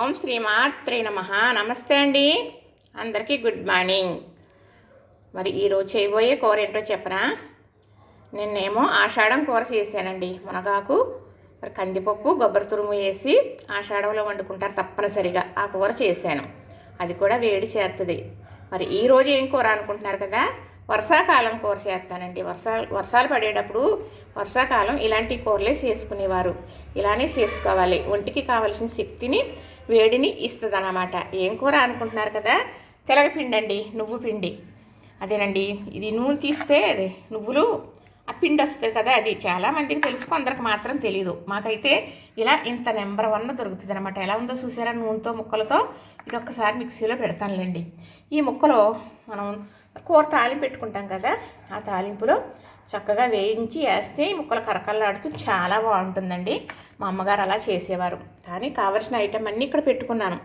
ఓం శ్రీమాత్రే నమ. నమస్తే అండి. అందరికీ గుడ్ మార్నింగ్. మరి ఈరోజు చేయబోయే కూర ఏంటో చెప్పనా నిన్నేమో ఆషాఢం కూర చేశానండి మునగాకు మరి కందిపప్పు కొబ్బరి తురుము వేసి ఆషాఢంలో వండుకుంటారు తప్పనిసరిగా. ఆ కూర చేశాను. అది కూడా వేడి చేస్తుంది మరి ఈరోజు ఏం కూర అనుకుంటున్నారు కదా? వర్షాకాలం కూర చేస్తానండి. వర్షాలు వర్షాలు పడేటప్పుడు వర్షాకాలం ఇలాంటి కూరలే చేసుకునేవారు. ఇలానే చేసుకోవాలి. ఒంటికి కావలసిన శక్తిని వేడిని ఇస్తుంది అన్నమాట ఏం కూర అనుకుంటున్నారు కదా? తెలగపిండి అండి నువ్వు పిండి. అదేనండి ఇది నూనె తీస్తే అదే నువ్వులు ఆ పిండి వస్తుంది కదా అది. చాలా మందికి తెలుసు కొందరికి మాత్రం తెలియదు మాకైతే ఇలా ఇంత నెంబర్ వన్ దొరుకుతుంది అనమాట ఎలా ఉందో చూసారా? నూనెతో ముక్కలతో ఇది ఒక్కసారి మిక్సీలో పెడతానులేండి. ఈ ముక్కలో మనం కూర తాలింపు పెట్టుకుంటాం కదా ఆ తాలింపులో చక్కగా వేయించి వేస్తే ఈ ముక్కలు కరకల్లాడుతూ చాలా బాగుంటుందండి. మా అమ్మగారు అలా చేసేవారు. కానీ కావలసిన ఐటెం అన్నీ ఇక్కడ పెట్టుకున్నాను.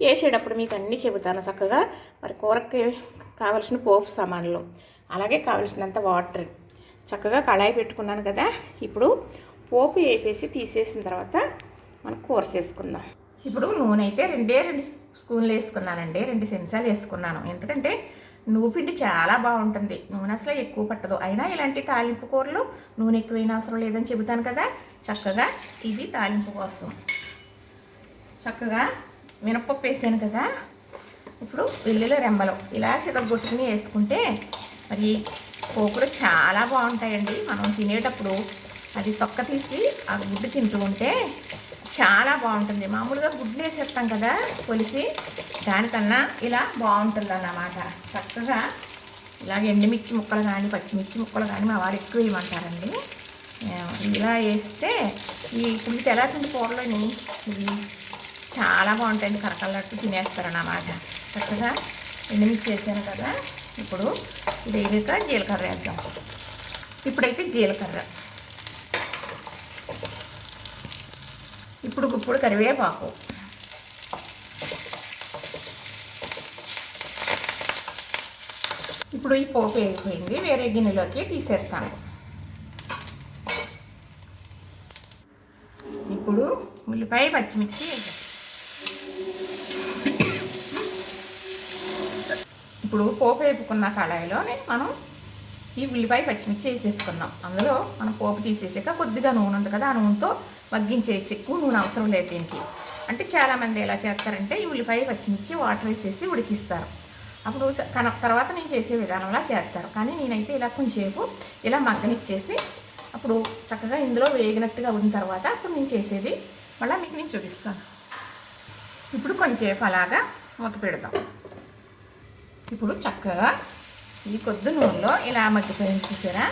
వేసేటప్పుడు మీకు అన్నీ చెబుతాను చక్కగా. మరి కూరకి కావలసిన పోపు సామాన్లు అలాగే కావలసినంత వాటర్. చక్కగా కళాయి పెట్టుకున్నాను కదా. ఇప్పుడు పోపు వేపేసి తీసేసిన తర్వాత మనం కూర చేసుకుందాం. ఇప్పుడు నూనె అయితే రెండే రెండు స్పూన్లు వేసుకున్నానండి. రెండు సెన్సాలు వేసుకున్నాను. ఎందుకంటే నువ్వు పిండి చాలా బాగుంటుంది. నూనె అసలు ఎక్కువ పట్టదు. అయినా ఇలాంటి తాలింపు కూరలు నూనె ఎక్కువైన అవసరం లేదని చెబుతాను కదా? చక్కగా ఇది తాలింపు కోసం. చక్కగా మినపప్పు వేసాను కదా? ఇప్పుడు వెల్లుల్లి రెంబలు ఇలా సిదగొట్టుకుని వేసుకుంటే మరి పోకులు చాలా బాగుంటాయండి. మనం తినేటప్పుడు అది తొక్క తీసి ఆ గుడ్డు తింటూ ఉంటే చాలా బాగుంటుంది. మామూలుగా గుడ్లు వేసేస్తాం కదా కొలిసి దానికన్నా ఇలా బాగుంటుంది అన్నమాట చక్కగా ఇలాగ ఎండుమిర్చి ముక్కలు కానీ పచ్చిమిర్చి ముక్కలు కానీ మా వారు ఎక్కువ వేయమంటారండి ఇలా వేస్తే ఈ ఇప్పుడు తెల్లటి కూరలోని ఇది చాలా బాగుంటాయండి. కరకల్లట్టు తినేస్తారన్నమాట. చక్కగా ఎండుమిర్చి వేసాను కదా. ఇప్పుడు ఇది వేగాక జీలకర్ర వేద్దాం. ఇప్పుడైతే జీలకర్ర. ఇప్పుడు ఇప్పుడు కరివేపాకు. ఇప్పుడు ఈ పోపు వేగిపోయింది వేరే గిన్నెలోకి తీసేస్తాను. ఇప్పుడు ఉల్లిపాయ పచ్చిమిర్చి ఇప్పుడు పోపు వేపుకున్న కళాయిలోనే మనం ఈ ఉల్లిపాయ పచ్చిమిర్చి వేసేసుకున్నాం అందులో మనం పోపు తీసేసాక కొద్దిగా నూనె ఉంది కదా ఆ నూనెతో మగ్గించేయచ్చు ఎక్కువ నూనె అవసరం లేదు దీనికి. అంటే చాలామంది ఎలా చేస్తారంటే ఈ ఉల్లిపాయ పచ్చిమిర్చి వాటర్ వేసేసి ఉడికిస్తారు. అప్పుడు కన తర్వాత నేను చేసే విధానంలా చేస్తారు. కానీ నేనైతే ఇలా కొంచెంసేపు ఇలా మగ్గనిచ్చేసి అప్పుడు చక్కగా ఇందులో వేగినట్టుగా ఉన్న తర్వాత అప్పుడు నేను చేసేది మళ్ళీ మీకు నేను చూపిస్తాను. ఇప్పుడు కొంచెంసేపు అలాగా మూత పెడతాం ఇప్పుడు చక్కగా ఈ కొద్ది నూనెలో ఇలా మగ్గిపోయింది చూసారా?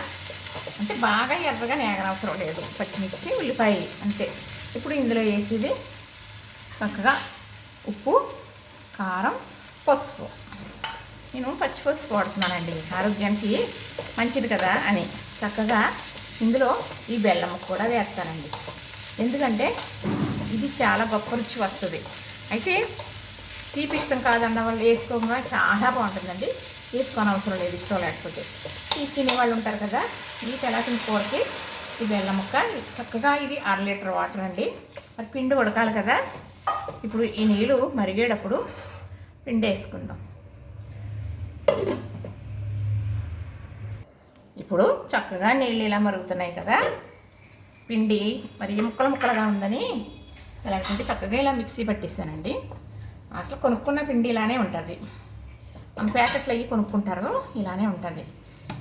అంటే బాగా ఎర్రగా నేగనవసరం లేదు పచ్చిమిర్చి ఉల్లిపాయ అంతే. ఇప్పుడు ఇందులో వేసేది చక్కగా ఉప్పు కారం పసుపు. నేను పచ్చి పసుపు వాడుతున్నానండి. ఆరోగ్యానికి మంచిది కదా అని. చక్కగా ఇందులో ఈ బెల్లం కూడా వేస్తానండి. ఎందుకంటే ఇది చాలా గొప్ప రుచి వస్తుంది. అయితే తీపిష్టం కాదన్న వాళ్ళు వేసుకోగా చాలా బాగుంటుందండి. వేసుకొని అవసరం లేదు ఇష్టం లేకపోతే. ఇది తినేవాళ్ళు ఉంటారు కదా ఈ తెలాసిన కూరకి ఈ బెల్లం ముక్క చక్కగా ఇది అర లీటర్ వాటర్ అండి. మరి పిండి ఉడకాలి కదా. ఇప్పుడు ఈ నీళ్ళు మరిగేటప్పుడు పిండి వేసుకుందాం. ఇప్పుడు చక్కగా నీళ్ళు ఇలా మరుగుతున్నాయి కదా. పిండి మరి ముక్కలు ముక్కలుగా ఉందని ఎలాగంటే చక్కగా ఇలా మిక్సీ పట్టేసానండి. అసలు కొనుక్కున్న పిండి ఇలానే ఉంటుంది. ప్యాకెట్లు అవి కొనుక్కుంటారు. ఇలానే ఉంటుంది.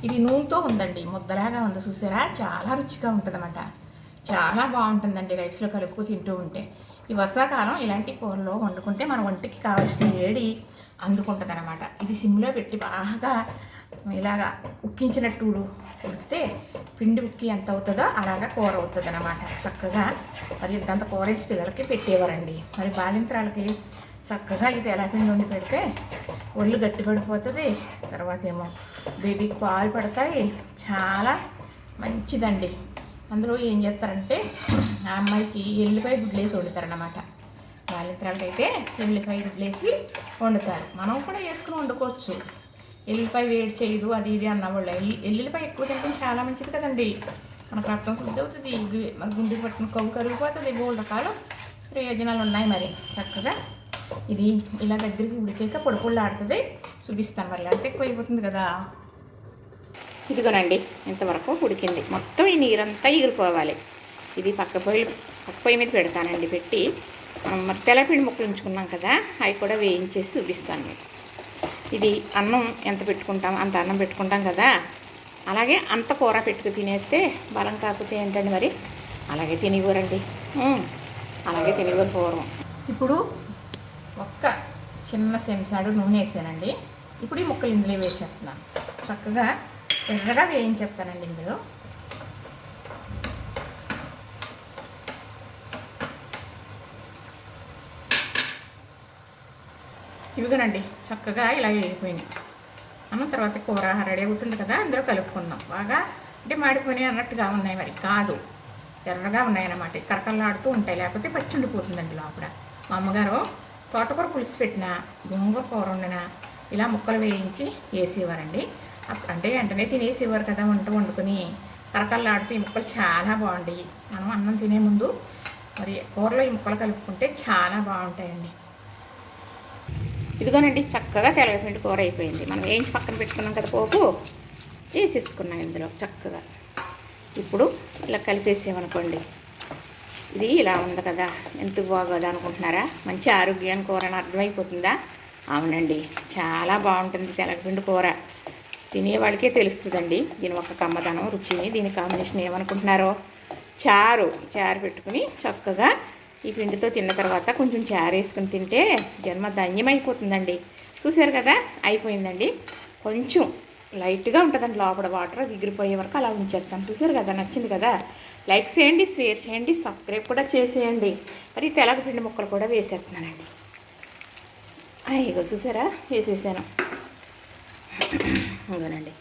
ఇది నూనెతో ఉందండి. ముద్దలాగా ఉంది చూసారా? చాలా రుచిగా ఉంటుంది అన్నమాట చాలా బాగుంటుందండి రైస్లో కలుపుకు తింటూ ఉంటే. ఈ వర్షాకాలం ఇలాంటి కూరలో వండుకుంటే మన ఒంటికి కావాల్సిన వేడి అందుకుంటుంది అనమాట ఇది సిమ్లో పెట్టి బాగా ఇలాగా ఉక్కించినట్టు ఉడికితే పిండి ఉక్కి ఎంత అవుతుందో అలాగా కూర అవుతుంది అనమాట చక్కగా. మరి ఇంతంత కూర వేసి పిల్లలకి పెట్టేవారండి. మరి బాలింతరాలకి చక్కగా ఇది ఎలా పిండి పెడితే ఒళ్ళు గట్టి పడిపోతుంది. తర్వాత ఏమో బేబీకి పాలు పడతాయి. చాలా మంచిదండి. అందులో ఏం చేస్తారంటే ఆ అమ్మాయికి ఎల్లిపాయ గుడ్లేసి వండుతారనమాట బాలింత్రాలకి అయితే ఎల్లిపాయ గుడ్లేసి వండుతారు. మనం కూడా వేసుకుని వండుకోవచ్చు. ఎల్లిపాయ వేడి చేయదు అది ఇది అన్నవాళ్ళు. ఎల్లి ఎల్లిపాయ ఎక్కువ తింటే చాలా మంచిది కదండి. మనకు రక్తం శుద్ధి అవుతుంది. మన గుండెకి పట్టిన కొవ్వు కరిగిపోతుంది. మూడు రకాలు ప్రయోజనాలు ఉన్నాయి మరి. చక్కగా ఇది ఇలా దగ్గరికి ఉడికాక పొడి పొడి ఆడుతుంది చూపిస్తాను మరి అంతే ఎక్కువ అయిపోతుంది కదా. ఇదిగోనండి ఇంతవరకు ఉడికింది. మొత్తం ఈ నీరంతా ఎగిరిపోవాలి ఇది పక్క పొయ్యి పక్క పొయ్యి మీద పెడతానండి పెట్టి. మనం తెల్లపిండి ముక్కలు ఉంచుకున్నాం కదా అవి కూడా వేయించేసి చూపిస్తాను మీకు. ఇది అన్నం ఎంత పెట్టుకుంటాం అంత అన్నం పెట్టుకుంటాం కదా. అలాగే అంత కూర పెట్టుకు తినేస్తే బలం కాకపోతే ఏంటండి మరి? అలాగే తినేవారండి. అలాగే తినేవారు పూర్వం. ఇప్పుడు చిన్న సెంసాడు నూనె వేసానండి. ఇప్పుడు ఈ ముక్కలు ఇందులో వేసేస్తున్నాను చక్కగా ఎర్రగా వేయించేస్తానండి ఇందులో. ఇవిగనండి చక్కగా ఇలా వేగిపోయినాయి. అన్న తర్వాత కూర రెడీ అవుతుంది కదా అందులో కలుపుకుందాం. బాగా అంటే మాడిపోయినాయి అన్నట్టుగా ఉన్నాయి మరి కాదు. ఎర్రగా ఉన్నాయన్నమాట. కరకల్లాడుతూ ఉంటాయి లేకపోతే పచ్చి ఉండిపోతుందండి లోపల. మా అమ్మగారు తోటకూర పులుసు పెట్టిన గోంగూర కూర వండిన ఇలా ముక్కలు వేయించి వేసేవారండి. అంటే వెంటనే తినేసేవారు కదా వంట వండుకొని. కరకల్లాడుతూ ఈ ముక్కలు చాలా బాగుంటాయి. మనం అన్నం తినే ముందు మరి కూరలో ఈ ముక్కలు కలుపుకుంటే చాలా బాగుంటాయండి. ఇదిగోనండి చక్కగా తెలగపిండి కూర అయిపోయింది. మనం వేయించి పక్కన పెట్టుకున్నాం కదా పోపు. వేసేసుకున్నాం ఇందులో చక్కగా. ఇప్పుడు ఇలా కలిపేసామనుకోండి. ఇది ఇలా ఉంది కదా ఎంత బాగోదు అనుకుంటున్నారా? మంచి ఆరోగ్యానికి కూర అని అర్థమైపోతుందా? అవునండి చాలా బాగుంటుంది తెలగపిండి కూర. తినేవాడికే తెలుస్తుందండి దీని ఒక కమ్మదనం రుచిని దీని కాంబినేషన్ ఏమనుకుంటున్నారో. చారు చారు పెట్టుకుని చక్కగా ఈ పిండితో తిన్న తర్వాత కొంచెం చారు వేసుకుని తింటే జన్మ ధన్యమైపోతుందండి. చూశారు కదా అయిపోయిందండి. కొంచెం లైట్గా ఉంటుందండి లోపల వాటర్ దిగిరిపోయే వరకు అలా ఉంచేస్తాను చూసారు కదా నచ్చింది కదా? లైక్ చేయండి షేర్ చేయండి సబ్స్క్రైబ్ కూడా చేసేయండి. మరి తెలగ పిండి ముక్కలు కూడా వేసేస్తున్నానండి. ఇగో చూసారా? వేసేసాను. ఇదిగోనండి.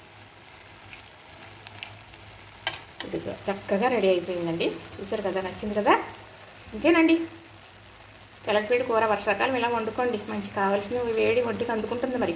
ఇదిగో చక్కగా రెడీ అయిపోయిందండి. చూసారు కదా నచ్చింది కదా? ఇంతేనండి. తెలగపీడి కూర వర్షాకాలం ఇలా వండుకోండి. మంచి కావాల్సిన వేడి ఒంటికి అందుకుంటుంది మరి.